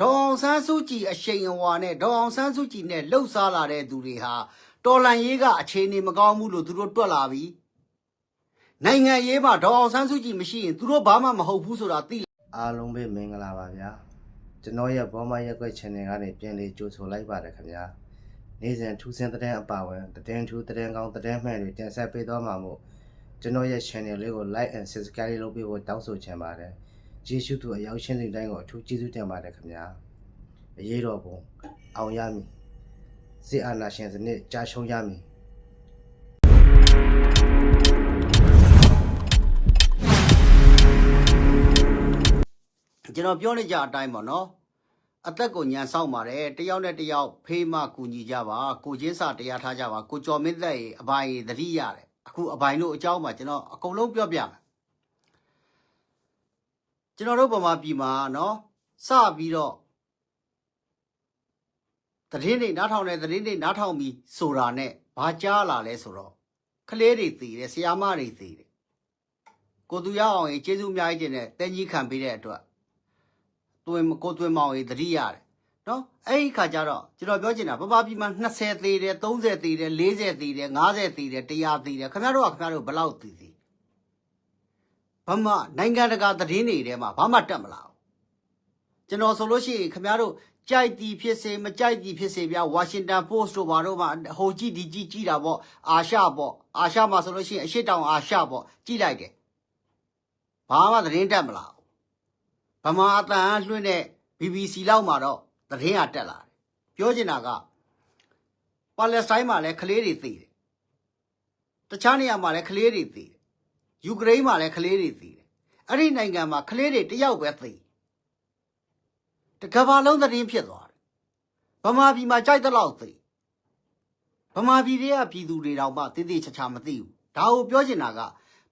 ဒေါအောင်ဆန်းစုကြည်အရှိန်အဝါနဲ့ဒေါအောင်ဆန်းစုကြည်နဲ့လှုပ်ရှားလာတဲ့သူတွေဟာတော်လန်ရေးကအခြေအနေမကောင်းဘူးလို့သူတို့တွက်လာပြီနိုင်ငံရေးမှာဒေါအောင်ဆန်းစုကြည်မရှိရင်သူတို့ဘာမှမဟုတ်ဘူးဆိုတာသိအားလုံးပဲမင်္ဂလာပါဗျာကျွန်တော်ရဲ့ဘောမရက်ကွက် channel ကနေပြန်လေးကြိုဆိုလိုက်ပါတယ်ခင်ဗျာနေ့စဉ်ထူးဆန်းတဲ့အပါဝင်တဲ့ထူးတဲ့ကောင်းတဲ့မှန်တွေတင်ဆက်ပေးသွားမှာမို့ကျွန်တော်ရဲ့ channel လေးကို like and subscribe လုပ်ပေးဖို့တောင်းဆိုချင်ပါတယ် ကျေးဇူးတူအရောက်ရှင်းတဲ့တိုင်းကိုအထူးကျေးဇူးတင်ပါတယ်ခင်ဗျာအရေးတော်ပုံအောင်ရမည်စစ်အာဏာရှင်စနစ်ကြာရှုံးရမည်ကျွန်တော်ပြောနေကြအတိုင်းပေါ့နော်အသက်ကိုညံဆောင်ပါတယ်တယောက်နဲ့တယောက်ဖေးမကူညီကြပါကိုချင်းစာတရားထားကြပါကိုကျော်မင်းသက်ရေအပိုင်ရေသတိရတယ်အခုအပိုင်တို့အကြောင်းမှာကျွန်တော်အကုန်လုံးပြောပြမယ် ကျွန်တော်တို့ဗမာပြည်မှာနော်စပြီးတော့သတင်းတွေနားထောင်တဲ့သတင်းတွေနားထောင်ပြီးဆိုတာနဲ့ဘာကြားလာလဲဆိုတော့ကလေးတွေတည်တယ်ဆရာမတွေတည်တယ်ကိုသူရအောင်ရေကျေးဇူးအများကြီးကျင်တဲ့တင်းကြီးခံပေးတဲ့အတွက်တွင်ကိုတွင်မောင်ရေးသတိရတယ်နော်အဲ့ဒီခါကျတော့ကျွန်တော်ပြောချင်တာပပပြည်မှာ20သေးတယ်30သေးတယ်40သေးတယ်50သေးတယ်100သေးတယ်ခင်ဗျားတို့ကခင်ဗျားတို့ဘယ်လောက်သေးသေး ဘာမှနိုင်ငံတကာသတင်းတွေထဲမှာဘာမှတက်မလာဘူးကျွန်တော်ဆိုလို့ရှိရင်ခင်ဗျားတို့ကြိုက်တီဖြစ်စေမကြိုက်တီဖြစ်စေဗျာဝါရှင်တန်ပို့စ်တို့ဘာတို့မှဟိုကြည့်ဒီကြည့်ကြည့်တာပေါ့အာရှပေါ့အာရှမှာဆိုလို့ရှိရင်အရှိတောင်အာရှပေါ့ကြည့်လိုက်တယ်ဘာမှသတင်းတက်မလာဘူးဗမာအတန်လွှင့်တဲ့ BBC လောက်မှာတော့သတင်းရတက်လာတယ်ပြောချင်တာကပါလက်စတိုင်းမှာလည်းကလေးတွေသိတယ်တခြားနေရာမှာလည်းကလေးတွေသိတယ် ယူကရိန်းမှာလည်းကလေးတွေသိတယ်အဲ့ဒီနိုင်ငံမှာကလေးတွေတယောက်ပဲသိတကဘာလုံးသတင်းဖြစ်သွားတယ်ဗမာပြည်မှာကြိုက်တဲ့လောက်သိဗမာပြည်တွေကပြည်သူတွေတောင်မှတည်တည်ချာချာမသိဘူးဒါကိုပြောချင်တာက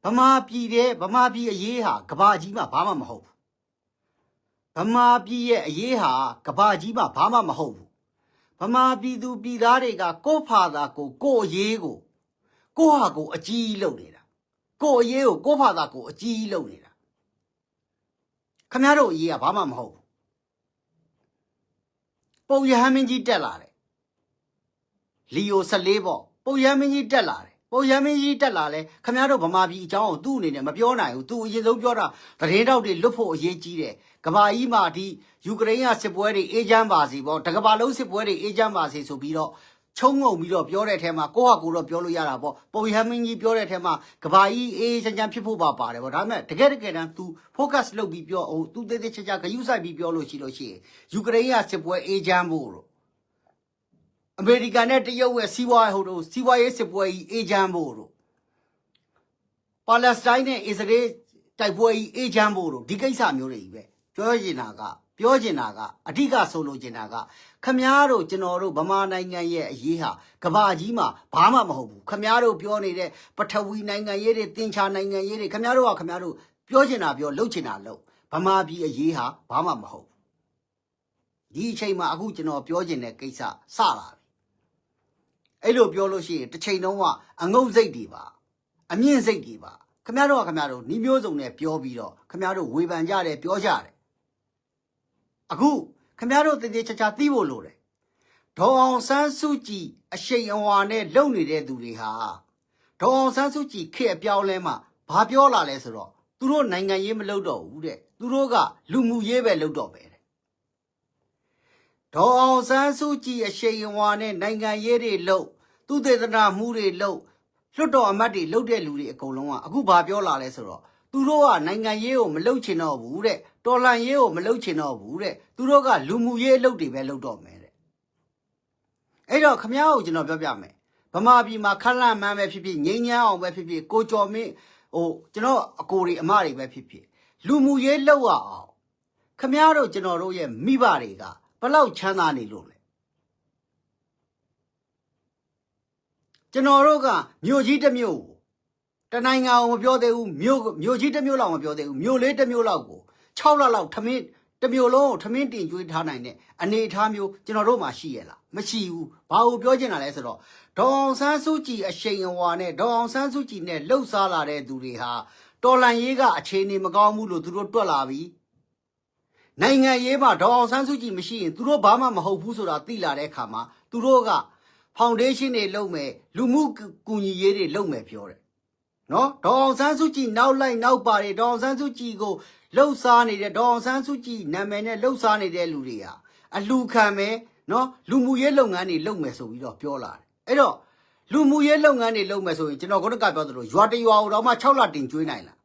ဗမာပြည်တဲ့ဗမာပြည်အရေးဟာကဘာကြီးမှာဘာမှမဟုတ်ဘူးဗမာပြည်ရဲ့အရေးဟာကဘာကြီးမှာဘာမှမဟုတ်ဘူးဗမာပြည်သူပြည်သားတွေကကိုယ့်ဖာသာကိုကိုယ့်အရေးကိုကိုယ့်ဟာကိုယ်အကြီးကြီးလုပ်နေတာ ကိုယ့်အရေးကိုကိုယ့်ဖာသာကိုယ်အကြီးကြီးလုပ်နေတာခမရတို့အရေးကဘာမှမဟုတ်ဘူးပုံရဟန်းမင်းကြီးတက်လာတယ်လီယို14ပေါ့ပုံရဟန်းမင်းကြီးတက်လာတယ်ပုံရဟန်းမင်းကြီးတက်လာလဲခမရတို့ဗမာပြည်အကြောင်းကိုသူ့အနေနဲ့မပြောနိုင်ဘူးသူအရင်ဆုံးပြောတာသတင်းတောက်တွေလွတ်ဖို့အရေးကြီးတယ်ကဘာကြီးမှာဒီယူကရိန်းကစစ်ပွဲတွေအေးချမ်းပါစီပေါ့တကဘာလုံးစစ်ပွဲတွေအေးချမ်းပါစီဆိုပြီးတော့ ချုံငုံပြီးတော့ပြောတဲ့အထက်မှာကိုယ့်ဟာကိုယ်တော့ပြောလို့ရတာပေါ့ပုံရဟန်းမင်းကြီးပြောတဲ့အထက်မှာကဘာကြီးအေးချမ်းချမ်းဖြစ်ဖို့ပါပါတယ်ပေါ့ဒါပေမဲ့တကယ်တကယ်တမ်း तू focus လုပ်ပြီးပြောဟို तू သေးသေးချာချာဂယုစိုက်ပြီးပြောလို့ရှိလို့ရှိရင်ယူကရိန်းကစစ်ပွဲအေးချမ်းဖို့လို့အမေရိကန်နဲ့တရုတ်ရဲ့စီးပွားဟိုတို့စီးပွားရေးစစ်ပွဲကြီးအေဂျင့်ဖို့တို့ပါလက်စတိုင်းနဲ့အစ္စရေးတိုက်ပွဲကြီးအေဂျင့်ဖို့တို့ဒီကိစ္စမျိုးတွေကြီးပဲပြောချင်တာက ပြောချင်တာကအဓိကဆိုလိုချင်တာကခမားတို့ကျွန်တော်တို့ဗမာနိုင်ငံရဲ့အရေးဟာကဘာကြီးမှာဘာမှမဟုတ်ဘူးခမားတို့ပြောနေတဲ့ပထဝီနိုင်ငံရေးတွေတင်ချာနိုင်ငံရေးတွေခမားတို့ကခမားတို့ပြောချင်တာပြောလုပ်ချင်တာလုပ်ဗမာပြည်အရေးဟာဘာမှမဟုတ်ဘူးဒီအချိန်မှာအခုကျွန်တော်ပြောချင်တဲ့ကိစ္စစလာပြီအဲ့လိုပြောလို့ရှိရင်တစ်ချိန်လုံးကအငုံစိတ်တွေပါအမြင့်စိတ်တွေပါခမရတော့ကခမရတော့နီးမျိုးစုံနဲ့ပြောပြီးတော့ခမရတို့ဝေဖန်ကြတယ်ပြောကြတယ် အခုခမရတို့တည်တည်ချာချာသိဖို့လိုတယ်ဒေါ်အောင်ဆန်းစုကြည်အရှိန်အဝါနဲ့လုံနေတဲ့သူတွေဟာဒေါ်အောင်ဆန်းစုကြည်ခေတ်အပြောင်းလဲမှာဘာပြောလာလဲဆိုတော့သူတို့နိုင်ငံရေးမလုပ်တော့ဘူးတဲ့သူတို့ကလူမှုရေးပဲလုပ်တော့ပဲတဲ့ဒေါ်အောင်ဆန်းစုကြည်အရှိန်အဝါနဲ့နိုင်ငံရေးတွေလှုပ်သူတေသနာမှုတွေလှုပ်လွတ်တော်အမတ်တွေလှုပ်တဲ့လူတွေအကုန်လုံးကအခုဘာပြောလာလဲဆိုတော့သူတို့ကနိုင်ငံရေးကိုမလှုပ်ချင်တော့ဘူးတဲ့ တော်လှန်ရေးကိုမလှုပ်ချင်တော့ဘူးတဲ့သူတို့ကလူမှုရေးအလုပ်တွေပဲလှုပ်တော့မယ်တဲ့အဲ့တော့ခမ ्या ကိုကျွန်တော်ပြောပြမယ်ဗမာပြည်မှာခက်လန့်မှန်းပဲဖြစ်ဖြစ်ငိမ့်ညမ်းအောင်ပဲဖြစ်ဖြစ်ကိုကျော်မင်းဟိုကျွန်တော်အကိုတွေအမတွေပဲဖြစ်ဖြစ်လူမှုရေးလှုပ်ရအောင်ခမည်းတော်ကျွန်တော်တို့ရဲ့မိဘတွေကဘလောက်ချမ်းသာနေလို့လဲကျွန်တော်တို့ကမြို့ကြီးတစ်မြို့ကိုတနိုင်ငံကိုမပြောသေးဘူးမြို့မြို့ကြီးတစ်မြို့လောက်မပြောသေးဘူးမြို့လေးတစ်မြို့လောက်ကို 6လလောက်ထမင်းတစ်မြို့လုံးကိုထမင်းတင်ကျွေးထားနိုင်တဲ့အနေအထားမျိုးကျွန်တော်တို့မှာရှိရလားမရှိဘူးဘာလို့ပြောချင်တာလဲဆိုတော့ဒေါအောင်ဆန်းစုကြည်အရှိန်အဝါနဲ့ဒေါအောင်ဆန်းစုကြည်နဲ့လှုပ်ရှားလာတဲ့သူတွေဟာတော်လန်ရေးကအခြေအနေမကောင်းဘူးလို့သူတို့တွက်လာပြီနိုင်ငံရေးမှာဒေါ်အောင်ဆန်းစုကြည်မရှိရင်သူတို့ဘာမှမဟုတ်ဘူးဆိုတာသိလာတဲ့အခါမှာသူတို့ကဖောင်ဒေးရှင်းတွေလုပ်မယ်လူမှုကူညီရေးတွေလုပ်မယ်ပြောတယ် နော်ဒေါ်အောင်ဆန်းစုကြည်နောက်လိုက်နောက်ပါတယ်ဒေါ်အောင်ဆန်းစုကြည်ကိုလှုပ်ရှားနေတဲ့ဒေါ်အောင်ဆန်းစုကြည်နာမည်နဲ့လှုပ်ရှားနေတဲ့လူတွေဟာအလူခံမယ်နော်လူမှုရေးလုပ်ငန်းတွေလုပ်မယ်ဆိုပြီးတော့ပြောလာတယ်အဲ့တော့လူမှုရေးလုပ်ငန်းတွေလုပ်မယ်ဆိုရင်ကျွန်တော်ခုနကပြောသလိုရွာတရွာကိုတော့မှ6လတင်ကျွေးနိုင်လား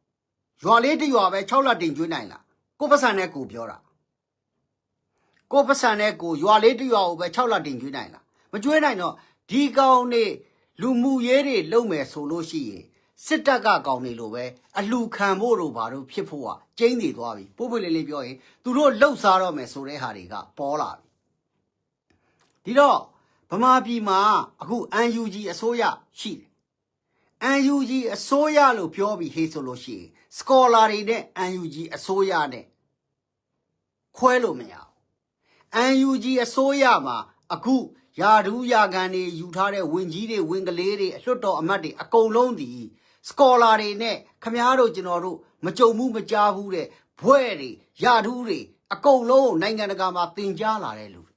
ရွာလေးတရွာပဲ6လတင်ကျွေးနိုင်လားကိုပတ်စံနဲ့ကိုပြောတာကိုပတ်စံနဲ့ကိုရွာလေးတစ်ရွာကိုပဲ6လတင်ကျွေးနိုင်လားမကျွေးနိုင်တော့ဒီကောင်နေလူမှုရေးတွေလုပ်မယ်ဆိုလို့ရှိရင် စစ်တပ်ကကောင်နေလို့ပဲအလှခံဖို့တို့ဘာတို့ဖြစ်ဖို့ကကျင်းနေသွားပြီပို့ပွလေးလေးပြောရင်သူတို့လှုပ်ရှားတော့မယ်ဆိုတဲ့ဟာတွေကပေါ်လာပြီဒီတော့ဗမာပြည်မှာအခု UNG အစိုးရရှိတယ် UNG အစိုးရလို့ပြောပြီးဟေးဆိုလို့ရှိရင် scholar တွေနဲ့ UNG အစိုးရနဲ့ခွဲလို့မရဘူး UNG အစိုးရမှာအခုယာဒူးယာကန်တွေယူထားတဲ့ဝင်ကြီးတွေဝင်ကလေးတွေအလွတ်တော်အမတ်တွေအကုန်လုံးဒီ စကောလာတွေနဲ့ခမားတို့ကျွန်တော်တို့မကြုံဘူးမကြားဘူးတဲ့ဘွဲ့တွေယာဒူးတွေအကုန်လုံးကိုနိုင်ငံတကာမှာသင်ကြားလာတဲ့လူတွေ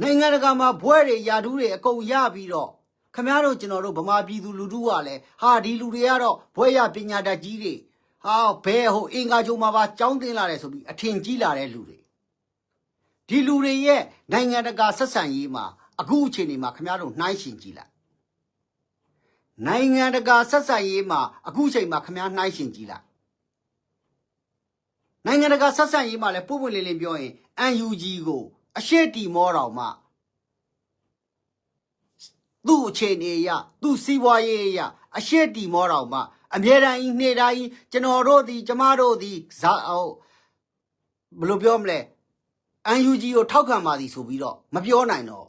နိုင်ငံတကာမှာဘွဲ့တွေယာဒူးတွေအကုန်ရပြီးတော့ခမားတို့ကျွန်တော်တို့ဗမာပြည်သူလူထုကလည်းဟာဒီလူတွေကတော့ဘွဲ့ရပညာတတ်ကြီးတွေဟာဘဲဟိုအင်္ဂါဂျုံမှာပါကြောင်းတင်လာတယ်ဆိုပြီးအထင်ကြီးလာတဲ့လူတွေဒီလူတွေရဲ့နိုင်ငံတကာဆက်ဆံရေးမှာအခုအချိန်ဒီမှာခင်ဗျားတို့နှိုင်းရှင်ကြည့်လိုက် နိုင်ငံတကာဆက်ဆံရေးမှာအခုအချိန်မှာခင်ဗျားနှိုင်းရှင်ကြည့်လိုက်နိုင်ငံတကာဆက်ဆံရေးမှာလည်းပို့ပွင့်လင်းလင်းပြောရင် UNG ကိုအရှိတီမောတော်မှာသူ့အခြေအနေအရသူ့စီးပွားရေးအရအရှိတီမောတော်မှာအမြဲတမ်းကြီးနေ့တိုင်းကြီးကျွန်တော်တို့ဒီကျမတို့ဒီဇာဟိုဘယ်လိုပြောမလဲ UNG ကိုထောက်ခံပါသည်ဆိုပြီးတော့မပြောနိုင်တော့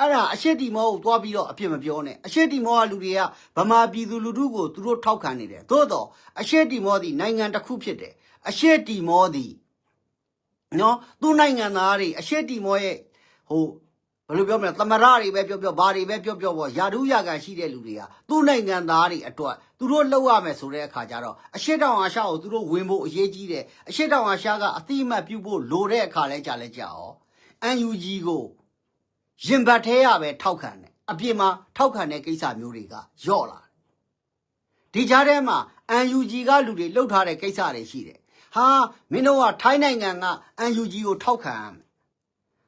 အဲ့ဒါအရှိတီမောကိုသွားပြီးတော့အပြစ်မပြောနဲ့အရှိတီမောကလူတွေကဗမာပြည်သူလူထုကိုသူတို့ထောက်ခံနေတယ်သို့တော့အရှိတီမောသည်နိုင်ငံတစ်ခုဖြစ်တယ်အရှိတီမောသည်နော်သူ့နိုင်ငံသားတွေအရှိတီမောရဲ့ဟိုဘယ်လိုပြောမလဲသမရတွေပဲပြောပြောဘာတွေပဲပြောပြောပေါ့ယာဒူးယာကန်ရှိတဲ့လူတွေကသူ့နိုင်ငံသားတွေအတွက်သူတို့လှုပ်ရမယ်ဆိုတဲ့အခါကျတော့အရှိတောင်အာရှကိုသူတို့ဝင်ဖို့အရေးကြီးတယ်အရှိတောင်အာရှကအတိအမှတ်ပြုဖို့လိုတဲ့အခါလဲကြာလဲကြာဩ UNG ကို ရင်ဘတ်သေးရပဲထောက်ခံတယ်အပြင်မှာထောက်ခံတဲ့ကိစ္စမျိုးတွေကယော့လာတယ်ဒီကြားထဲမှာ UNG ကလူတွေလှုပ်ထားတဲ့ကိစ္စတွေရှိတယ်ဟာမင်းတို့ကထိုင်းနိုင်ငံက UNG ကိုထောက်ခံရမယ်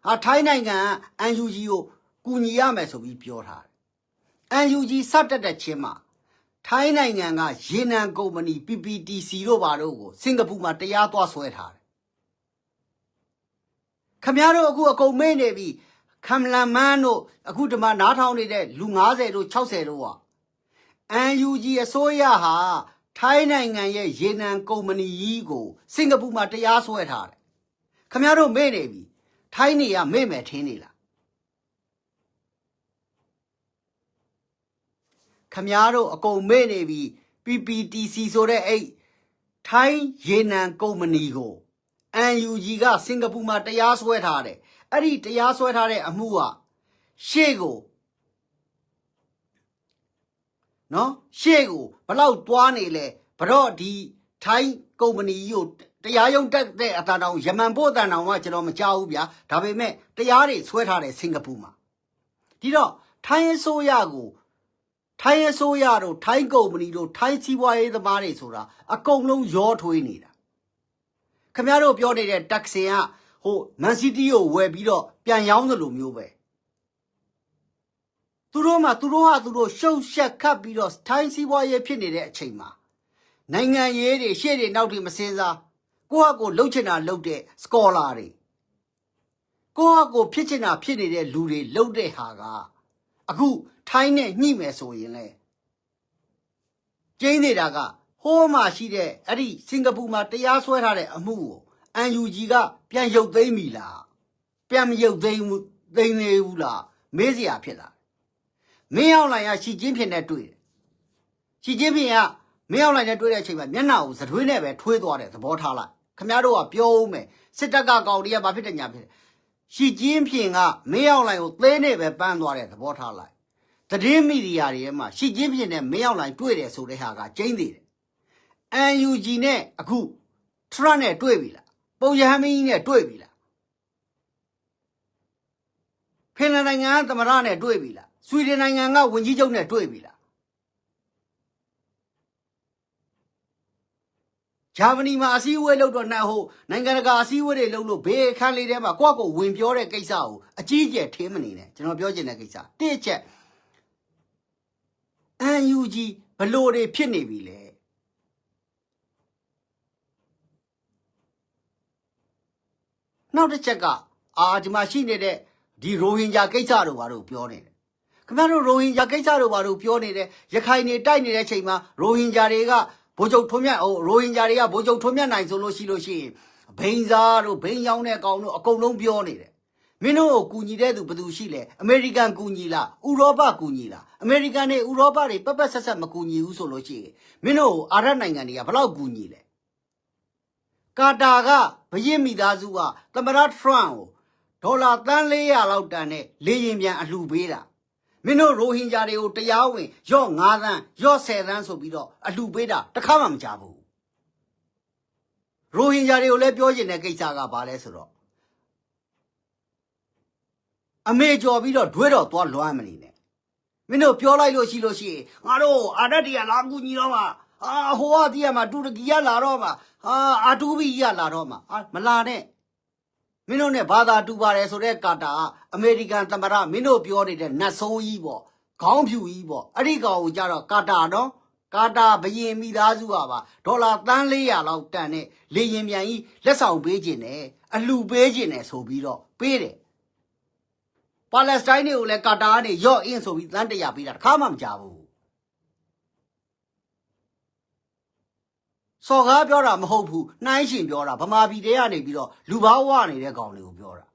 ဟာထိုင်းနိုင်ငံက UNG ကိုကူညီရမယ်ဆိုပြီးပြောထားတယ် UNG စတက်တဲ့ချင်းမှာထိုင်းနိုင်ငံကရေနံကုမ္ပဏီ PPTC တို့ဘာတို့ကိုစင်ကာပူမှာတရားသွားဆွဲထားတယ်ခမရတို့အခုအကုန်မေ့နေပြီ ခမလန်မန်းတို့အခုဒီမှာနားထောင်နေတဲ့လူ90တို့60တို့က UNG အစိုးရဟာထိုင်းနိုင်ငံရဲ့ရေနံကုမ္ပဏီကြီးကိုစင်ကာပူမှာတရားစွဲထားတယ်ခမရတို့မေ့နေပြီထိုင်းနေရမေ့မယ်ထင်းနေလားခမရတို့အကုန်မေ့နေပြီ PPTC ဆိုတဲ့အဲ့ထိုင်းရေနံကုမ္ပဏီကို UNG ကစင်ကာပူမှာတရားစွဲထားတယ် အဲ့ဒီတရားစွဲထားတဲ့အမှုကရှေ့ကိုနော်ရှေ့ကိုဘလောက်သွားနေလဲဘတော့ဒီထိုင်းကုမ္ပဏီကြီးကိုတရားရုံးတက်တဲ့အတန်တောင်ယမန်ဖို့အတန်တောင်ကကျွန်တော်မကြောက်ဘူးဗျာဒါပေမဲ့တရားတွေဆွဲထားတယ်စင်ကာပူမှာဒီတော့ထိုင်းအစိုးရကိုထိုင်းအစိုးရတို့ထိုင်းကုမ္ပဏီတို့ထိုင်းစီးပွားရေးသမားတွေဆိုတာအကုန်လုံးရောထွေးနေတာခင်ဗျားတို့ပြောနေတဲ့တက်ဆင်က ဟိုမန်စီးတီးကိုဝယ်ပြီးတော့ပြန်ရောင်းသလိုမျိုးပဲသူတို့မှသူတို့ဟာသူတို့ရှုပ်ရှက်ခတ်ပြီးတော့ထိုင်းစီးပွားရေးဖြစ်နေတဲ့အချိန်မှာနိုင်ငံရေးတွေရှေ့တွေနောက်တွေမစင်စားကိုယ့်ဟာကိုယ်လှုပ်ချင်တာလှုပ်တဲ့ scholar တွေကိုယ့်ဟာကိုယ်ဖြစ်ချင်တာဖြစ်နေတဲ့လူတွေလှုပ်တဲ့ဟာကအခုထိုင်းနဲ့ညှိမယ်ဆိုရင်လေကျင်းနေတာကဟိုးမှရှိတဲ့အဲ့ဒီစင်ကာပူမှာတရားစွဲထားတဲ့အမှုကို UNG ကပြန်ရုပ်သိမ်းပြီလားပြန်မရုပ်သိမ်းဘူးသိမ်းနေဘူးလားမေးစရာဖြစ်လာမင်းအောင်လိုင်ကရှီကျင်းဖြစ်နေတွေ့တယ်ရှီကျင်းဖြစ်ကမင်းအောင်လိုင်နဲ့တွေ့တဲ့အချိန်မှာမျက်နှာကိုသတွေးနဲ့ပဲထွေးသွားတယ်သဘောထားလိုက်ခမရတို့ကပြောဦးမယ်စစ်တပ်ကကောင်တွေကဘာဖြစ်တယ်ညာဖြစ်တယ်ရှီကျင်းဖြစ်ကမင်းအောင်လိုင်ကိုသဲနဲ့ပဲပန်းသွားတဲ့သဘောထားလိုက်သတင်းမီဒီယာတွေထဲမှာရှီကျင်းဖြစ်နဲ့မင်းအောင်လိုင်တွေ့တယ်ဆိုတဲ့ဟာကကျင်းသေးတယ် UNG နဲ့အခုထရန့်နဲ့တွေ့ပြီလား ပုံရဟန်းမင်းကြီးနဲ့တွေ့ပြီလားဖင်လန်နိုင်ငံကသမ္မတနဲ့တွေ့ပြီလားဆွီဒင်နိုင်ငံကဝန်ကြီးချုပ်နဲ့တွေ့ပြီလားဂျာမနီမှာအစည်းအဝေးလုပ်တော့နိုင်ဟိုနိုင်ငံတကာအစည်းအဝေးတွေလုပ်လို့ဘေးအခန်းလေးထဲမှာကိုယ့်ကိုယ်ဝင်ပြောတဲ့ကိစ္စကိုအကြီးအကျယ်ထင်းမနေနဲ့ကျွန်တော်ပြောချင်တဲ့ကိစ္စတစ်ချက် UNG ဘလို့တွေဖြစ်နေပြီလဲ နောက်တစ်ချက်ကအာဒီမှာရှိနေတဲ့ဒီရိုဟင်ဂျာကိစ္စတို့ဘာလို့ပြောနေလဲခင်ဗျားတို့ရိုဟင်ဂျာကိစ္စတို့ဘာလို့ပြောနေတယ်ရခိုင်နေတိုက်နေတဲ့အချိန်မှာရိုဟင်ဂျာတွေကဗိုလ်ချုပ်ထွန်းမြတ်ဟိုရိုဟင်ဂျာတွေကဗိုလ်ချုပ်ထွန်းမြတ်နိုင်ဆိုလို့ရှိလို့ရှိရင်ဘိန်းစားတို့ဘိန်းရောင်းတဲ့အကောင်တို့အကုန်လုံးပြောနေတယ်မင်းတို့ကိုကူညီတဲ့သူဘယ်သူရှိလဲအမေရိကန်ကူညီလားဥရောပကူညီလားအမေရိကန်နဲ့ဥရောပတွေပတ်ပတ်ဆက်ဆက်မကူညီဘူးဆိုလို့ရှိရင်မင်းတို့ကိုအာရပ်နိုင်ငံတွေကဘယ်လောက်ကူညီလဲကာတာက ဘရင်မိသားစုကသမရထရန့်ကိုဒေါ်လာတန်း400လောက်တန်တဲ့လေရင်ပြန်အလှူပေးတာမင်းတို့ရိုဟင်ဂျာတွေကိုတရားဝင်ရော့9သန်းရော့10သန်းဆိုပြီးတော့အလှူပေးတာတစ်ခါမှမကြဘူးရိုဟင်ဂျာတွေကိုလည်းပြောကျင်တဲ့ကိစ္စကဘာလဲဆိုတော့အမေကြော်ပြီးတော့ဒွဲတော့သွားလွမ်းမနေနဲ့မင်းတို့ပြောလိုက်လို့ရှိလို့ရှိရင်ငါတို့အာရတ်တီကလာကူညီတော့မှာ အာဟိုကတီးရမှာတူရကီကလာတော့မှာအာအာတူဘီကလာတော့မှာအာမလာနဲ့မင်းတို့နဲ့ဘာသာတူပါတယ်ဆိုတဲ့ကာတာကအမေရိကန်သမ္မတမင်းတို့ပြောနေတဲ့နတ်ဆိုးကြီးပေါ့ခေါင်းဖြူကြီးပေါ့အဲ့ဒီကောင်ကိုကြတော့ကာတာနော်ကာတာဘယင်မိသားစုကပါဒေါ်လာတန်း400လောက်တန်တဲ့လေရင်ပြန်ကြီးလက်ဆောင်ပေးခြင်းနဲ့အလှပေးခြင်းနဲ့ဆိုပြီးတော့ပေးတယ်ပါလက်စတိုင်းတွေကိုလည်းကာတာကနေရော့အင်းဆိုပြီးတန်းတရာပေးတာတစ်ခါမှမကြဘူး စော်ကားပြောတာမဟုတ်ဘူးနှိုင်းရှင်ပြောတာဗမာပြည်တဲကနေပြီးတော့လူဘာဝနေတဲ့ကောင်တွေကိုပြောတာ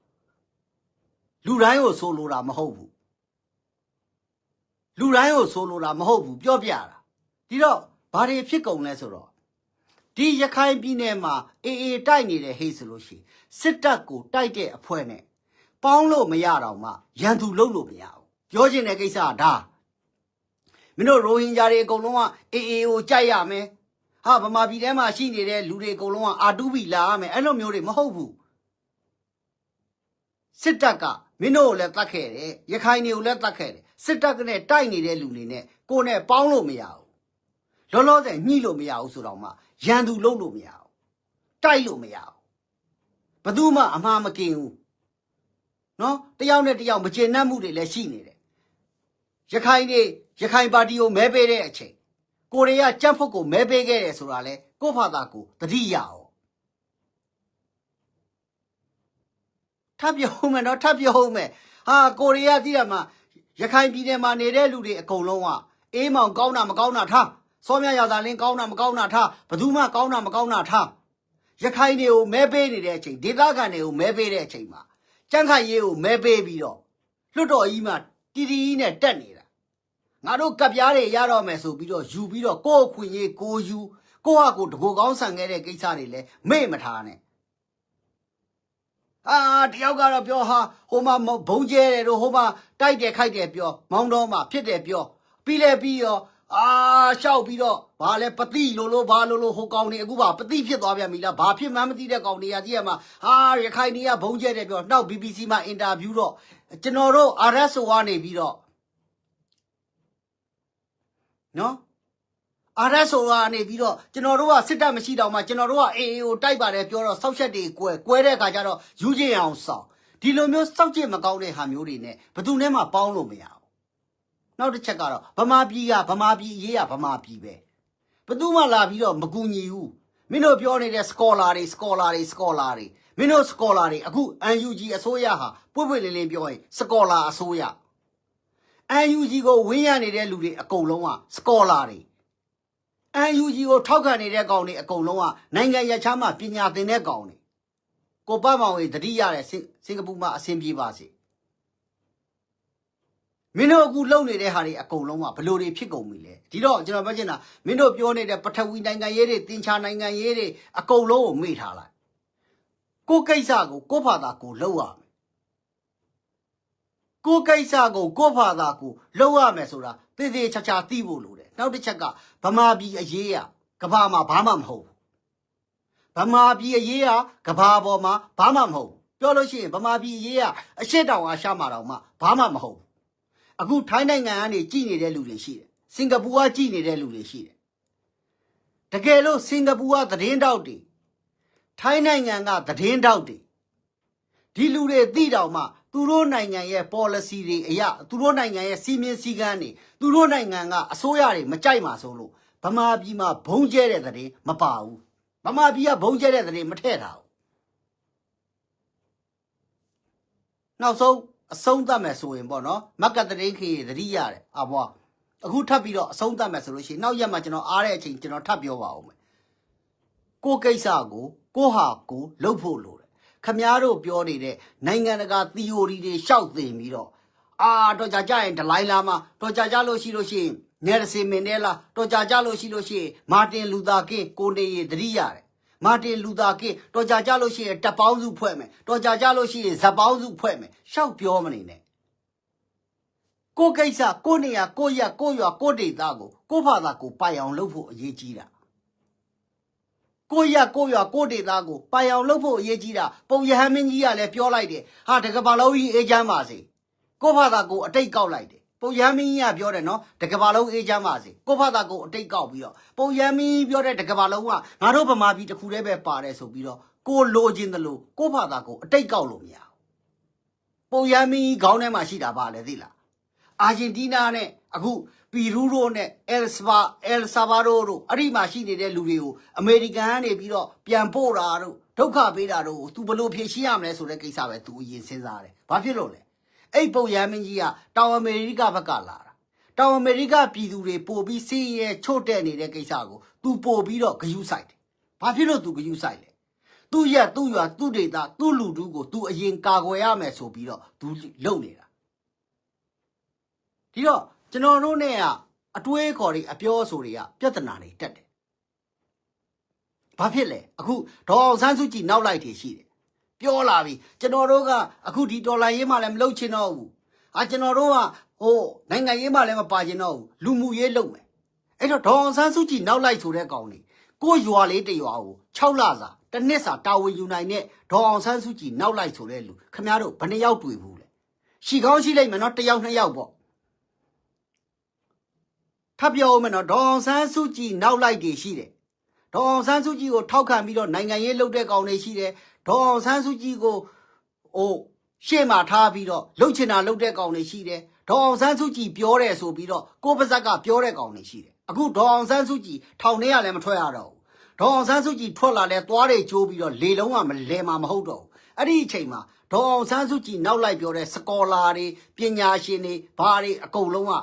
လူတိုင်းကိုဆိုလိုတာမဟုတ်ဘူးလူတိုင်းကိုဆိုလိုတာမဟုတ်ဘူးပြောပြတာဒီတော့ဘာတွေဖြစ်ကုန်လဲဆိုတော့ဒီရခိုင်ပြည်နယ်မှာအေးအေးတိုက်နေတဲ့ဟိတ်ဆိုလို့ရှိရင်စစ်တပ်ကိုတိုက်တဲ့အဖွဲ့နဲ့ပေါင်းလို့မရတော့မှရန်သူလုံးလို့မရဘူးပြောချင်တဲ့ကိစ္စကဒါမင်းတို့ရိုဟင်ဂျာတွေအကုန်လုံးကအေးအေးကိုကြိုက်ရမယ် ဟာဗမာပြည်ထဲမှာရှိနေတဲ့လူတွေအကုန်လုံးကအာတူဘီလာရမယ်အဲ့လိုမျိုးတွေမဟုတ်ဘူးစစ်တပ်ကမင်းတို့ကိုလည်းတတ်ခဲ့တယ်ရခိုင်တွေကိုလည်းတတ်ခဲ့တယ်စစ်တပ်ကနဲ့တိုက်နေတဲ့လူတွေနဲ့ကိုယ်နဲ့ပေါင်းလို့မရဘူးလောလောဆယ်ညှိလို့မရဘူးဆိုတော့မှရန်သူလုံးလို့မရဘူးတိုက်လို့မရဘူးဘယ်သူမှအမှားမကင်ဘူးနော်တယောက်နဲ့တယောက်မကျေနပ်မှုတွေလည်းရှိနေတယ်ရခိုင်တွေရခိုင်ပါတီကိုမဲပေးတဲ့အချိန် ကိုရီးယားကြက်ဖုတ်ကိုမဲပေးခဲ့တယ်ဆိုတာလဲကိုယ့်ဖာသာကိုတတိယအောင်ထပ်ပြောမယ်နော်ထပ်ပြောမယ်ဟာကိုရီးယားတည်ရမှာရခိုင်ပြည်နယ်မှာနေတဲ့လူတွေအကုန်လုံးကအေးမောင်ကောင်းတာမကောင်းတာထားစောမြရာသာလင်းကောင်းတာမကောင်းတာထားဘယ်သူမှကောင်းတာမကောင်းတာထားရခိုင်တွေကိုမဲပေးနေတဲ့အချိန်ဒေသခံတွေကိုမဲပေးတဲ့အချိန်မှာကြန့်ခိုင်ရေးကိုမဲပေးပြီးတော့လွတ်တော်ကြီးမှာတီတီကြီးနဲ့တက်နေတာ ငါတို့ကပ်ပြားတွေရတော့မယ်ဆိုပြီးတော့ယူပြီးတော့ကိုယ့်အခွင့်ရေးကိုယူကိုယ့်ဟာကိုယ်တကူကောင်းဆန်ခဲ့တဲ့ကိစ္စတွေလည်းမေ့မထားနဲ့အာတယောက်ကတော့ပြောဟာဟိုမှာဘုံကျဲတယ်တို့ဟိုမှာတိုက်တယ်ခိုက်တယ်ပြော မောင်းတော့မှဖြစ်တယ်ပြော ပြီးလဲပြီးရောအာရှောက်ပြီးတော့ဘာလဲပတိလိုလိုဘာလိုလိုဟိုကောင်နေအခုပါပတိဖြစ်သွားပြန်ပြီလားဘာဖြစ်မှန်းမသိတဲ့ကောင်တွေကကြည့်ရမှာဟာရခိုင်နေကဘုံကျဲတယ်ပြောနောက် BBC မှာအင်တာဗျူးတော့ကျွန်တော်တို့ RSO ကနေပြီးတော့ နော် RSO ကနေပြီးတော့ကျွန်တော်တို့ကစစ်တပ်မရှိတော့မှကျွန်တော်တို့က AA ကိုတိုက်ပါတယ်ပြောတော့စောက်ချက်တွေကွဲကွဲတဲ့အခါကျတော့ယူကျင်အောင်စောင့်ဒီလိုမျိုးစောက်ကျင်မကောင်းတဲ့ဟာမျိုးတွေနဲ့ဘယ်သူနဲ့မှပေါင်းလို့မရဘူးနောက်တစ်ချက်ကတော့ဗမာပြည်ကဗမာပြည်အရေးကဗမာပြည်ပဲဘယ်သူမှလာပြီးတော့မကူညီဘူးမင်းတို့ပြောနေတဲ့ scholar တွေ scholar တွေ scholar တွေမင်းတို့ scholar တွေအခု UNG အစိုးရဟာပွင့်ပွင့်လင်းလင်းပြောရင် scholar အစိုးရ UNG ကိုဝင်းရနေတဲ့လူတွေအကုန်လုံးက scholar တွေ UNG ကိုထောက်ခံနေတဲ့ကောင်တွေအကုန်လုံးကနိုင်ငံရခြားမှာပညာသင်တဲ့ကောင်တွေကိုပတ်မောင်ကြီးတတိရတဲ့စင်စင်ကာပူမှာအဆင်ပြေပါစေမင်းတို့အခုလုပ်နေတဲ့ဟာတွေအကုန်လုံးကဘယ်လိုတွေဖြစ်ကုန်ပြီလဲဒီတော့ကျွန်တော်ပြောချင်တာမင်းတို့ပြောနေတဲ့ပထဝီနိုင်ငံရေးတွေတင်ချာနိုင်ငံရေးတွေအကုန်လုံးကိုမေ့ထားလိုက်ကိုယ်ကိစ္စကိုကိုယ့်ဖာသာကိုလုပ်ရမယ် ကိုယ်ကိစ္စကိုကိုယ့်ဖာသာကိုလုပ်ရမယ်ဆိုတာသေသေးချာချာသိဖို့လိုတယ်နောက်တစ်ချက်ကဗမာပြည်အရေးကကဘာမှာဘာမှမဟုတ်ဘူးဗမာပြည်အရေးဟာကဘာပေါ်မှာဘာမှမဟုတ်ဘူးပြောလို့ရှိရင်ဗမာပြည်အရေးကအရှက်တောင်အာရှမှာတောင်မှဘာမှမဟုတ်ဘူးအခုထိုင်းနိုင်ငံကနေကြည်နေတဲ့လူတွေရှိတယ်စင်ကာပူကကြည်နေတဲ့လူတွေရှိတယ်တကယ်လို့စင်ကာပူကသတင်းတောက်တွေထိုင်းနိုင်ငံကသတင်းတောက်တွေဒီလူတွေသိတောင်မှ သူတို့နိုင်ငံရဲ့ policy တွေအရာသူတို့နိုင်ငံရဲ့စီမင်းစည်းကမ်းတွေသူတို့နိုင်ငံကအစိုးရတွေမကြိုက်မှာဆိုလို့ဗမာပြည်မှာဘုံကျဲတဲ့သတင်းမပါဘူးဗမာပြည်ကဘုံကျဲတဲ့သတင်းမထည့်တာဘူးနောက်ဆုံးအဆုံးသတ်မယ်ဆိုရင်ပေါ့နော်မက်ကတရင်ခေသတိရတယ်အဘွားအခုထပ်ပြီးတော့အဆုံးသတ်မယ်ဆိုလို့ရှိရင်နောက်ရက်မှာကျွန်တော်အားတဲ့အချိန်ကျွန်တော်ထပ်ပြောပါဦးမယ်ကိုကိစ္စကိုကိုဟာကိုလှုပ်ဖို့လိုတယ် ခမားတို့ပြောနေတဲ့နိုင်ငံတကာ theory တွေရှောက်သိပြီးတော့အာတော့ကြကြရင်ဒလိုင်းလာမှာတော့ကြကြလို့ရှိလို့ရှိရင်နယ်ရစီမင်နဲလာတော့ကြကြလို့ရှိလို့ရှိရင်မာတင်လူသာကင်းကိုနေရသတိရတယ်မာတင်လူသာကင်းတော့ကြကြလို့ရှိရင်တပ်ပေါင်းစုဖွဲ့မယ်တော့ကြကြလို့ရှိရင်ဇက်ပေါင်းစုဖွဲ့မယ်ရှောက်ပြောမနေနဲ့ကိုကိစ္စကိုနေရကိုရကိုရွာကိုဒေတာကိုကိုဖာသာကိုပိုင်အောင်လုပ်ဖို့အရေးကြီးတာ ကိုရကိုရကိုဒေတာကိုပိုင်အောင်လုပ်ဖို့အရေးကြီးတာပုံရဟန်းမင်းကြီးကလည်းပြောလိုက်တယ်ဟာတကဘာလုံးကြီးအေးချမ်းပါစေကိုဖာသာကိုအတိတ်ကောက်လိုက်တယ်ပုံရဟန်းမင်းကြီးကပြောတယ်နော်တကဘာလုံးအေးချမ်းပါစေကိုဖာသာကိုအတိတ်ကောက်ပြီးတော့ပုံရဟန်းမင်းကြီးပြောတဲ့တကဘာလုံးကငါတို့ဗမာပြည်တစ်ခုတည်းပဲပါတယ်ဆိုပြီးတော့ကိုလိုချင်တယ်လို့ကိုဖာသာကိုအတိတ်ကောက်လို့မရဘူးပုံရဟန်းမင်းကြီးခေါင်းထဲမှာရှိတာပါလေသိလားအာဂျင်တီးနားနဲ့အခု ပီရူရိုနဲ့အယ်စပါအယ်ဆာဗာဒိုတို့အဲ့ဒီမှာရှိနေတဲ့လူတွေကိုအမေရိကန်ကနေပြီးတော့ပြန်ပို့တာတို့ဒုက္ခပေးတာတို့သူဘလို့ဖြေရှင်းရမလဲဆိုတဲ့ကိစ္စပဲသူအရင်စဉ်းစားတယ်ဘာဖြစ်လို့လဲအဲ့ပုံရမင်းကြီးကတောင်အမေရိကဘက်ကလာတာတောင်အမေရိကပြည်သူတွေပို့ပြီးစီးရဲချို့တဲ့နေတဲ့ကိစ္စကိုသူပို့ပြီးတော့ဂယုဆိုင်တယ်ဘာဖြစ်လို့သူဂယုဆိုင်လဲသူ့ရက်သူ့ရွာသူ့ဒေသသူ့လူတူကိုသူအရင်ကာကွယ်ရမယ်ဆိုပြီးတော့သူလုံနေတာဒီတော့ ကျွန်တော်တို့နဲ့ကအတွေးခေါ်တွေအပြောအဆိုတွေကပြဿနာတွေတက်တယ်။ဘာဖြစ်လဲအခုဒေါ်အောင်ဆန်းစုကြည်နောက်လိုက်တွေရှိတယ်။ပြောလာပြီကျွန်တော်တို့ကအခုဒီဒေါ်လာရေးမှလည်းမလုပ်ချင်တော့ဘူး။အာကျွန်တော်တို့ကဟိုနိုင်ငံရေးမှလည်းမပါချင်တော့ဘူး။လူမှုရေးလုပ်မယ်။အဲ့တော့ဒေါ်အောင်ဆန်းစုကြည်နောက်လိုက်ဆိုတဲ့ကောင်လေးကိုရွာလေးတရွာကို6လစာတစ်နှစ်စာတာဝန်ယူနိုင်တဲ့ဒေါ်အောင်ဆန်းစုကြည်နောက်လိုက်ဆိုတဲ့လူခမရတို့ဘယ်နှယောက်တွေ့ဘူးလဲ။ရှိကောင်းရှိလိုက်မယ်နော်တစ်ယောက်နှစ်ယောက်ပေါ့။ ထပ်ပြောဦးမယ်နော်ဒေါ်အောင်ဆန်းစုကြည်နောက်လိုက်တွေရှိတယ်ဒေါ်အောင်ဆန်းစုကြည်ကိုထောက်ခံပြီးတော့နိုင်ငံရေးလုပ်တဲ့ကောင်တွေရှိတယ်ဒေါ်အောင်ဆန်းစုကြည်ကိုဟိုရှေ့မှာထားပြီးတော့လှုပ်ချင်တာလှုပ်တဲ့ကောင်တွေရှိတယ်ဒေါ်အောင်ဆန်းစုကြည်ပြောတယ်ဆိုပြီးတော့ကိုပါဇက်ကပြောတဲ့ကောင်တွေရှိတယ်အခုဒေါ်အောင်ဆန်းစုကြည်ထောင်ထဲကလည်းမထွက်ရတော့ဘူးဒေါ်အောင်ဆန်းစုကြည်ထွက်လာလဲသွားတွေကျိုးပြီးတော့လေလုံးကမလဲမှာမဟုတ်တော့ဘူးအဲ့ဒီအချိန်မှာဒေါ်အောင်ဆန်းစုကြည်နောက်လိုက်ပြောတဲ့စကောလာတွေပညာရှင်တွေဘာတွေအကုန်လုံးက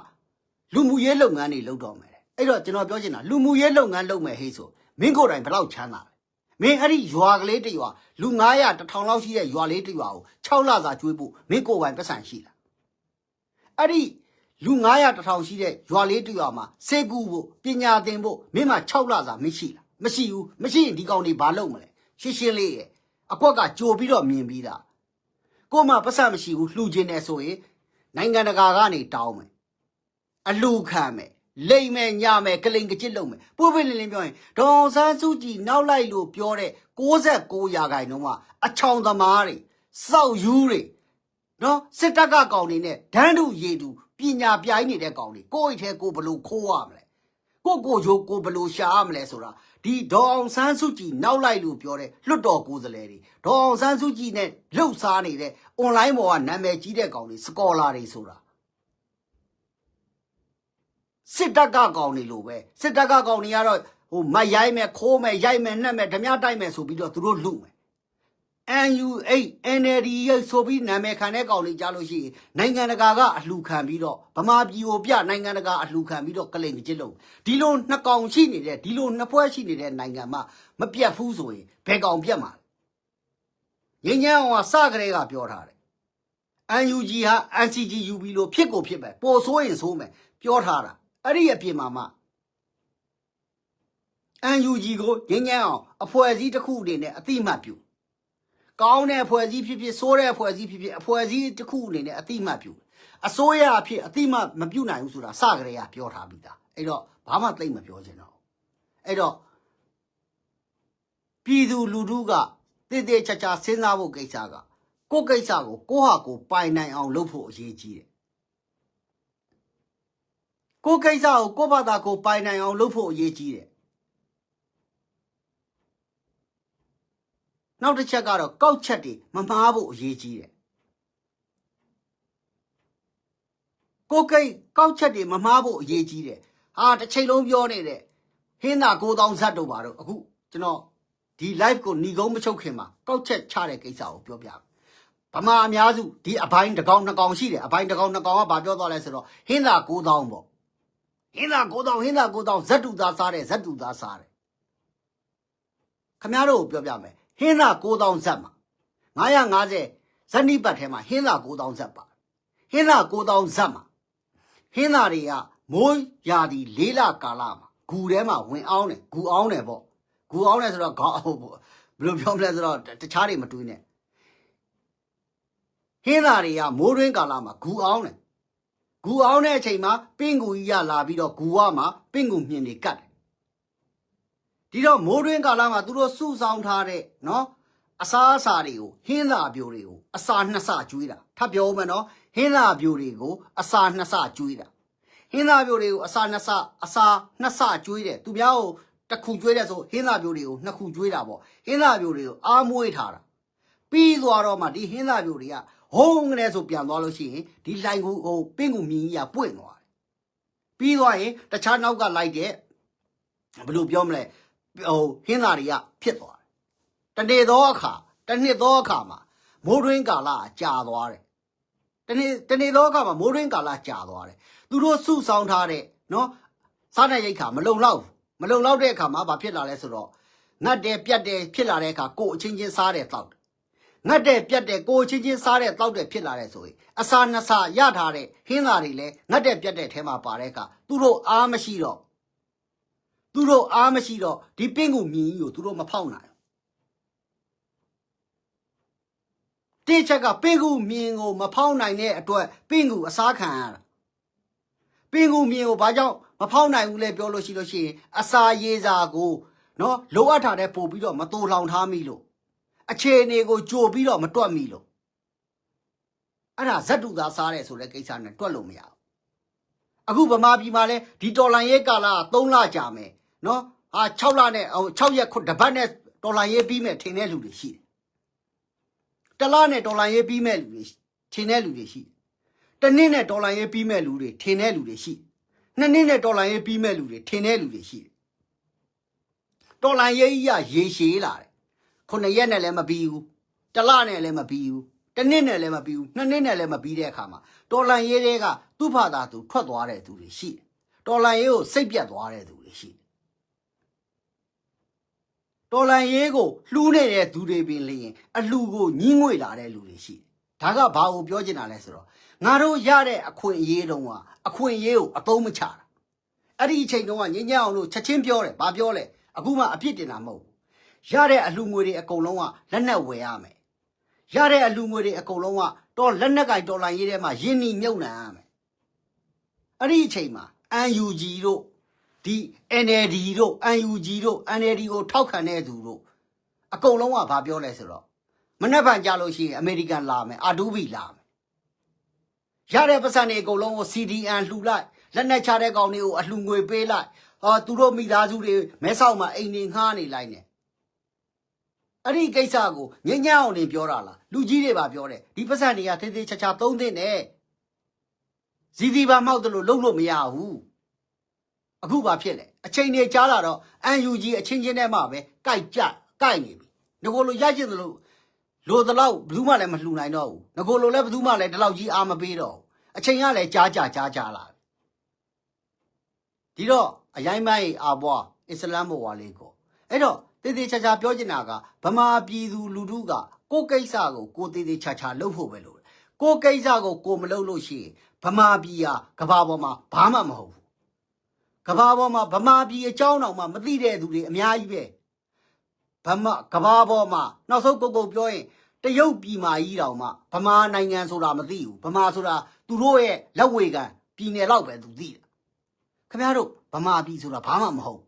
လူမှုရေးလုပ်ငန်းတွေလုပ်တော့မယ်တဲ့အဲ့တော့ကျွန်တော်ပြောချင်တာလူမှုရေးလုပ်ငန်းလုပ်မယ်ဟေးဆိုမင်းကိုယ်တိုင်ဘယ်လောက်ချမ်းသာလဲမင်းအဲ့ဒီရွာကလေးတစ်ရွာလူ900 1000လောက်ရှိတဲ့ရွာလေးတစ်ရွာကို6လစာကျွေးဖို့မင်းကိုယ်ပိုင်ပတ်စံရှိလားအဲ့ဒီလူ900 1000ရှိတဲ့ရွာလေးတစ်ရွာမှာစေကူဖို့ပညာသင်ဖို့မင်းမှာ6လစာမရှိလားမရှိဘူးမရှိရင်ဒီကောင်တွေဘာလုပ်မလဲရှင်းရှင်းလေးရဲ့အကွက်ကကြိုပြီးတော့မြင်ပြီးသားကို့မှာပတ်စံမရှိဘူးလှူခြင်းတယ်ဆိုရင်နိုင်ငံတကာကနေတောင်းမယ် အလူခံမယ်လိမ့်မယ်ညမယ်ကလိန်ကကြစ်လုံးမယ်ပို့ပိလင်းလင်းပြောရင်ဒေါ်အောင်ဆန်းစုကြည်နောက်လိုက်လို့ပြောတဲ့69ရာခိုင်နှုန်းကအချောင်သမားတွေစောက်ယူတွေနော်စစ်တပ်ကကောင်တွေနဲ့ဒန်းတူရေတူပညာပြိုင်နေတဲ့ကောင်တွေကိုယ့်အိတ်ထဲကိုဘလို့ခိုးရမလဲကိုယ့်ကိုယ်ချိုးကိုဘလို့ရှာရမလဲဆိုတာဒီဒေါ်အောင်ဆန်းစုကြည်နောက်လိုက်လို့ပြောတဲ့လွတ်တော်ကိုယ်စားလှယ်တွေဒေါ်အောင်ဆန်းစုကြည်နဲ့လှုပ်ရှားနေတဲ့ online ပေါ်ကနာမည်ကြီးတဲ့ကောင်တွေစကောလာတွေဆိုတာ စစ်တပ်ကကောင်နေလို့ပဲစစ်တပ်ကကောင်နေကတော့ဟိုမတ်ရိုက်မယ်ခိုးမယ်ရိုက်မယ်နှက်မယ်ဓမြတိုက်မယ်ဆိုပြီးတော့သူတို့လူမယ် NU8 NLD ရိတ်ဆိုပြီးနာမည်ခံတဲ့ကောင်တွေကြားလို့ရှိရင်နိုင်ငံတကာကအလှူခံပြီးတော့ဗမာပြည်ကိုပြနိုင်ငံတကာအလှူခံပြီးတော့ကလိန်ကြစ်လုံးဒီလိုနှစ်ကောင်ရှိနေတဲ့ဒီလိုနှစ်ဖွဲ့ရှိနေတဲ့နိုင်ငံမှာမပြတ်ဘူးဆိုရင်ဘယ်ကောင်ပြတ်မှာလဲငင်းညမ်းအောင်ကစကလေးကပြောထားတယ် NUG ဟာ NCG UB လို့ဖြစ်ကိုဖြစ်ပဲပို့ဆိုးရင်ဆိုးမယ်ပြောထားတာ အဲ့ဒီအပြင်မှာမှ NUG ကိုငင်းညမ်းအောင်အဖွဲ့အစည်းတစ်ခုအနေနဲ့အတိအမှတ်ပြုကောင်းတဲ့အဖွဲ့အစည်းဖြစ်ဖြစ်ဆိုးတဲ့အဖွဲ့အစည်းဖြစ်ဖြစ်အဖွဲ့အစည်းတစ်ခုအနေနဲ့အတိအမှတ်ပြုအစိုးရအဖြစ်အတိအမှတ်မပြုနိုင်ဘူးဆိုတာစကလေးကပြောထားပြီးသားအဲ့တော့ဘာမှသိမ့်မပြောချင်တော့ဘူးအဲ့တော့ပပြည်သူလူထုကတည်တည်ချာချာစဉ်းစားဖို့ကိစ္စကကိုယ့်ကိစ္စကိုကိုယ့်ဟာကိုယ်ပိုင်နိုင်အောင်လုပ်ဖို့အရေးကြီးတယ် ကိုယ့်ကိစ္စကိုကိုယ့်ဘာသာကိုယ်ပိုင်နိုင်အောင်လုပ်ဖို့အရေးကြီးတယ်နောက်တစ်ချက်ကတော့ကောက်ချက်တွေမမှားဖို့အရေးကြီးတယ်ကိုယ်ကိတ်ကောက်ချက်တွေမမှားဖို့အရေးကြီးတယ်ဟာတစ်ချိန်လုံးပြောနေတဲ့ဟင်းသာ9000ဇတ်တို့ပါတော့အခုကျွန်တော်ဒီ live ကိုหนีကုန်းမချုပ်ခင်မှာကောက်ချက်ချတဲ့ကိစ္စကိုပြောပြမယ်ဗမာအများစုဒီအပိုင်းတစ်ကောင်နှစ်ကောင်ရှိတယ်အပိုင်းတစ်ကောင်နှစ်ကောင်ကဘာပြောသွားလဲဆိုတော့ဟင်းသာ9000ပေါ့ ဟင်းသာ9000ဟင်းသာ9000ဇတ်တူသားစားတယ်ဇတ်တူသားစားတယ်ခမရတို့ကိုပြောပြမယ်ဟင်းသာ9000ဇတ်မှာ950ဇတ်နိပတ်ထဲမှာဟင်းသာ9000ဇတ်ပါဟင်းသာ9000ဇတ်မှာဟင်းသာတွေကမိုးရာသီလေးလကာလမှာဂူထဲမှာဝင်အောင်တယ်ဂူအောင်တယ်ပေါ့ဂူအောင်တယ်ဆိုတော့ခေါင်းဘယ်လိုပြောမလဲဆိုတော့တခြားတွေမတွေးနဲ့ဟင်းသာတွေကမိုးတွင်းကာလမှာဂူအောင်တယ် ဂူအောင်တဲ့အချိန်မှာပင့်ကူကြီးရလာပြီးတော့ဂူဝမှာပင့်ကူမြင်တွေကတ်တယ်ဒီတော့မိုးတွင်းကာလမှာသူတို့စုဆောင်ထားတဲ့နော်အစားအစာတွေကိုဟင်းသာပြိုတွေကိုအစာနှစ်ဆကျွေးတာထပ်ပြောဦးမယ်နော်ဟင်းသာပြိုတွေကိုအစာနှစ်ဆကျွေးတာဟင်းသာပြိုတွေကိုအစာနှစ်ဆအစာနှစ်ဆကျွေးတယ်သူများကိုတစ်ခုကျွေးတယ်ဆိုဟင်းသာပြိုတွေကိုနှစ်ခုကျွေးတာပေါ့ဟင်းသာပြိုတွေကိုအားမွေးထားတာပြီးသွားတော့မှဒီဟင်းသာပြိုတွေက ဟုံးကနေဆိုပြန်သွားလို့ရှိရင်ဒီလိုင်ကူဟိုပင့်ကူမြင်းကြီးကပွင့်သွားတယ်ပြီးသွားရင်တခြားနောက်ကလိုက်တဲ့ဘယ်လိုပြောမလဲဟိုဟင်းသာတွေကဖြစ်သွားတယ်တနေ့သောအခါတစ်နှစ်သောအခါမှာမိုးတွင်းကာလကကြာသွားတယ်တနေ့တနေ့သောအခါမှာမိုးတွင်းကာလကြာသွားတယ်သူတို့စုဆောင်းထားတဲ့နော်စားတဲ့ရိတ်ခါမလုံလောက်ဘူးမလုံလောက်တဲ့အခါမှာဘာဖြစ်လာလဲဆိုတော့ငတ်တယ်ပြတ်တယ်ဖြစ်လာတဲ့အခါကိုယ်အချင်းချင်းစားတယ်တောက်တယ် ငတ်တယ်ပြတ်တယ်ကိုယ်အချင်းချင်းစားတယ်တောက်တယ်ဖြစ်လာတဲ့ဆိုရင်အစာနှစ်ဆရထားတဲ့ဟင်းသားတွေလည်းငတ်တယ်ပြတ်တယ်ထဲမှာပါတဲ့အခါသူတို့အားမရှိတော့သူတို့အားမရှိတော့ဒီပင့်ကူမြင်ကြီးကိုသူတို့မဖောက်နိုင်တိချက်ကပင်ကူမြင်ကိုမဖောက်နိုင်တဲ့အတွက်ပင်ကူအစားခံရတာပင်ကူမြင်ကိုဘာကြောင့်မဖောက်နိုင်ဘူးလဲပြောလို့ရှိလို့ရှိရင်အစာရေးစာကိုနော်လိုအပ်တာတဲ့ပို့ပြီးတော့မတူလောင်ထားမိလို့ အခြေအနေကိုကြိုပြီးတော့မတွက်မိလို့အဲ့ဒါဇက်တူသားစားတယ်ဆိုတဲ့ကိစ္စနဲ့တွက်လို့မရဘူးအခုဗမာပြည်မှာလဲဒီတော်လန်ရေးကာလက3လကြာမယ်နော်ဟာ6လနဲ့6ရက်ခုတပတ်နဲ့တော်လန်ရေးပြီးမယ်ထင်တဲ့လူတွေရှိတယ်တလားနဲ့ဒေါ်လာရေးပြီးမဲ့လူတွေထင်တဲ့လူတွေရှိတယ်။တစ်နှစ်နဲ့ဒေါ်လာရေးပြီးမဲ့လူတွေထင်တဲ့လူတွေရှိတယ်။နှစ်နှစ်နဲ့ဒေါ်လာရေးပြီးမဲ့လူတွေထင်တဲ့လူတွေရှိတယ်။ဒေါ်လာရေးကြီးကရေရှည်လာတယ်။ ခုနှစ်ရက်နဲ့လည်းမပြီးဘူး။တစ်လနဲ့လည်းမပြီးဘူး။တစ်နှစ်နဲ့လည်းမပြီးဘူး။နှစ်နှစ်နဲ့လည်းမပြီးတဲ့အခါမှာဒေါ်လာရေးတွေကသူ့ဖာသာသူထွက်သွားတဲ့သူတွေရှိတယ်။ဒေါ်လာရေးကိုစိတ်ပြတ်သွားတဲ့သူတွေရှိတယ်တော်လန်ရေးကိုလှူးနေတဲ့သူတွေပင်လျင်အလှူကိုညှင်းငွေလာတဲ့လူတွေရှိတယ်ဒါကဘာကိုပြောချင်တာလဲဆိုတော့ငါတို့ရတဲ့အခွင့်အရေးတုံးကအခွင့်အရေးကိုအသုံးမချတာအဲ့ဒီအချိန်တုန်းကညညအောင်လို့ချက်ချင်းပြောတယ်ဘာပြောလဲအခုမှအပြစ်တင်တာမဟုတ်ဘူး ရတဲ့အလှူငွေတွေအကုန်လုံးကလက်နက်ဝယ်ရမယ်ရတဲ့အလှူငွေတွေအကုန်လုံးကတော်လက်နက်ကင်တော်လန်ရေးထဲမှာယင်းနီမြုပ်နှံရမယ်အဲ့ဒီအချိန်မှာ UNG တို့ဒီ NLD တို့ UNG တို့ NLD ကိုထောက်ခံတဲ့သူတို့အကုန်လုံးကဘာပြောလဲဆိုတော့မနှက်ဖန်ကြလို့ရှိရင်အမေရိကန်လာမယ်အာဒူဘီလာမယ်ရတဲ့ပတ်စံတွေအကုန်လုံးကို CDN လှူလိုက်လက်နက်ချတဲ့ကောင်တွေကိုအလှူငွေပေးလိုက်ဟောသူတို့မိသားစုတွေမဲဆောက်မှာအိမ်နေငှားနေလိုက်နေ အဲ့ဒီကိစ္စကိုညညအောင်နေပြောတာလားလူကြီးတွေပါပြောတယ်ဒီပတ်စံတွေကသေးသေးချာချာသုံးသင့်တယ်ဇီဒီပါမောက်တယ်လို့လုံးလို့မရဘူးအခုဘာဖြစ်လဲအချိန်နေကြားလာတော့ UNG အချင်းချင်းနဲ့မှပဲကြိုက်ကြကြိုက်နေပြီငကိုလိုရကျင်သလိုလိုတလောက်ဘယ်သူမှလည်းမလှူနိုင်တော့ဘူးငကိုလိုလည်းဘယ်သူမှလည်းဒီလောက်ကြီးအားမပေးတော့ဘူးအချိန်ကလည်းကြားကြကြားကြလာပြီဒီတော့အရင်မိုင်းအာဘွားအစ္စလမ်ဘဝလေးကိုအဲ့တော့ တည်တည်ချာချာပြောချင်တာကဗမာပြည်သူလူထုကကိုယ်ကိစ္စကိုကိုယ်တည်တည်ချာချာလုပ်ဖို့ပဲလို့ကိုယ်ကိစ္စကိုကိုယ်မလုပ်လို့ရှိရင်ဗမာပြည်ဟာကဘာပေါ်မှာဘာမှမဟုတ်ဘူးကဘာပေါ်မှာဗမာပြည်အကြောင်းတောင်မှမသိတဲ့သူတွေအများကြီးပဲဗမာကဘာပေါ်မှာနောက်ဆုံးကုတ်ကုတ်ပြောရင်တရုတ်ပြည်မာကြီးတောင်မှဗမာနိုင်ငံဆိုတာမသိဘူးဗမာဆိုတာသူတို့ရဲ့လက်ဝေကန်ပြည်နယ်လောက်ပဲသူသိတာခင်ဗျားတို့ဗမာပြည်ဆိုတာဘာမှမဟုတ်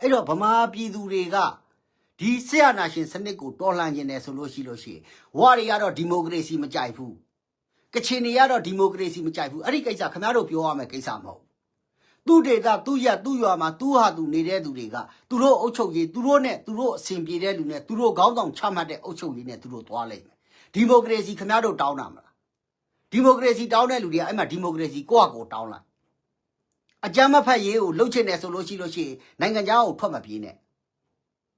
အဲ့တော့ဗမာပြည်သူတွေကဒီဆရာနာရှင်စနစ်ကိုတော်လှန်ခြင်းတယ်ဆိုလို့ရှိလို့ရှိရင်ဝါတွေကတော့ဒီမိုကရေစီမကြိုက်ဘူးကချင်တွေကတော့ဒီမိုကရေစီမကြိုက်ဘူးအဲ့ဒီကိစ္စခင်ဗျားတို့ပြောရမယ်ကိစ္စမဟုတ်ဘူးသူဒေတာသူရက်သူရွာမှာသူဟာသူနေတဲ့သူတွေကသူတို့အုပ်ချုပ်ရေးသူတို့နဲ့သူတို့အစဉ်ပြေတဲ့လူနဲ့သူတို့ခေါင်းဆောင်ချမှတ်တဲ့အုပ်ချုပ်ရေးနဲ့သူတို့သွားလိမ့်မယ်ဒီမိုကရေစီခင်ဗျားတို့တောင်းတာမလားဒီမိုကရေစီတောင်းတဲ့လူတွေကအဲ့မှာဒီမိုကရေစီကိုယ့်အကိုတောင်းလိုက် အကြမ်းမဖက်ရေးကိုလှုပ်ချင်တယ်ဆိုလို့ရှိလို့ရှိရင်နိုင်ငံခြားကိုထွက်မပြေးနဲ့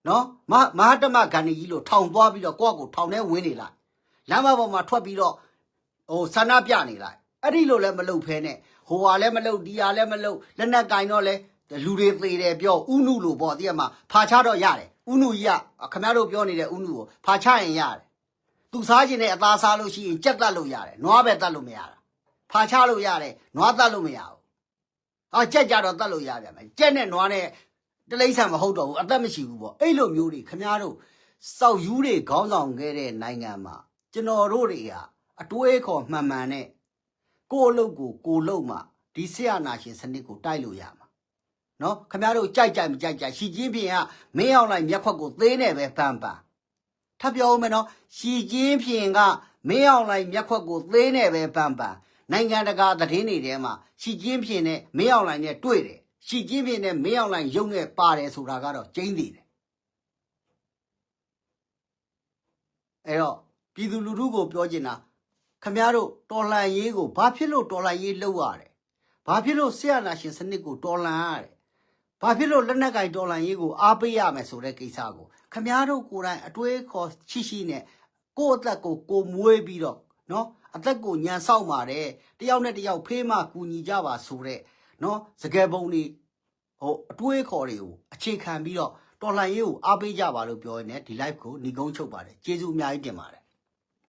နော်မမဟာတမဂန္ဒီကြီးလို့ထောင်သွားပြီးတော့ကိုယ့်အကိုထောင်ထဲဝင်နေလိုက်လမ်းမပေါ်မှာထွက်ပြီးတော့ဟိုဆန္ဒပြနေလိုက်အဲ့ဒီလိုလည်းမလုပ်ဖဲနဲ့ဟိုဟာလည်းမလုပ်ဒီဟာလည်းမလုပ်လက်နက်ကင်တော့လဲလူတွေသေးတယ်ပြောဥနုလို့ပေါ့တည့်ရမှာဖာချတော့ရတယ်ဥနုကြီးကခင်ဗျားတို့ပြောနေတဲ့ဥနုကိုဖာချရင်ရတယ်သူစားခြင်းနဲ့အသားစားလို့ရှိရင်ကြက်တက်လို့ရတယ်နွားပဲတက်လို့မရတာဖာချလို့ရတယ်နွားတက်လို့မရဘူး အော်ကြက်ကြတော့တက်လို့ရပြန်မယ်ကြက်နဲ့နွားနဲ့တလိမ့်ဆန်မဟုတ်တော့ဘူးအသက်မရှိဘူးပေါ့အဲ့လိုမျိုးတွေခမားတို့စောက်ယူတွေခေါင်းဆောင်ခဲ့တဲ့နိုင်ငံမှာကျွန်တော်တို့တွေကအတွေးခေါ်မှန်မှန်နဲ့ကိုယ့်အလုပ်ကိုကိုယ်လုပ်မှဒီဆရာနာရှင်စနစ်ကိုတိုက်လို့ရမှာနော်ခမားတို့ကြိုက်ကြိုက်မကြိုက်ကြိုက်ရှီကျင်းပြင်ကမင်းအောင်လိုက်မျက်ခွက်ကိုသေးနေပဲပန်းပန်းထပ်ပြောဦးမယ်နော်ရှီကျင်းပြင်ကမင်းအောင်လိုက်မျက်ခွက်ကိုသေးနေပဲပန်းပန်း နိုင်ငံတကာသတင်းတွေထဲမှာရှီကျင်းပြင်နဲ့မင်းအောင်လိုက်နဲ့တွေ့တယ်ရှီကျင်းပြင်းနဲ့မင်းအောင်လိုင်းရုံနဲ့ပါတယ်ဆိုတာကတော့ကျင်းသေးတယ်အဲ့တော့ပြည်သူလူထုကိုပြောချင်တာခမည်းတော်တော်လှန်ရေးကိုဘာဖြစ်လို့တော်လှန်ရေးလုပ်ရတယ်ဘာဖြစ်လို့ဆရာနာရှင်စနစ်ကိုတော်လှန်ရတယ်ဘာဖြစ်လို့လက်နက်ကင်တော်လှန်ရေးကိုအားပေးရမယ်ဆိုတဲ့ကိစ္စကိုခမည်းတော်ကိုယ်တိုင်အတွေးခေါ်ရှိရှိနဲ့ကိုယ့်အသက်ကိုကိုယ်မွေးပြီးတော့နော် အသက်ကိုညံဆောက်ပါတယ်တယောက်နဲ့တယောက်ဖေးမှကူညီကြပါဆိုတဲ့နော်စကယ်ပုံတွေဟိုအတွေးခေါ်တွေကိုအခြေခံပြီးတော့တော်လှန်ရေးကိုအားပေးကြပါလို့ပြောရင်းနဲ့ဒီ live ကိုညီကုန်းချုပ်ပါတယ်ကျေးဇူးအများကြီးတင်ပါတယ်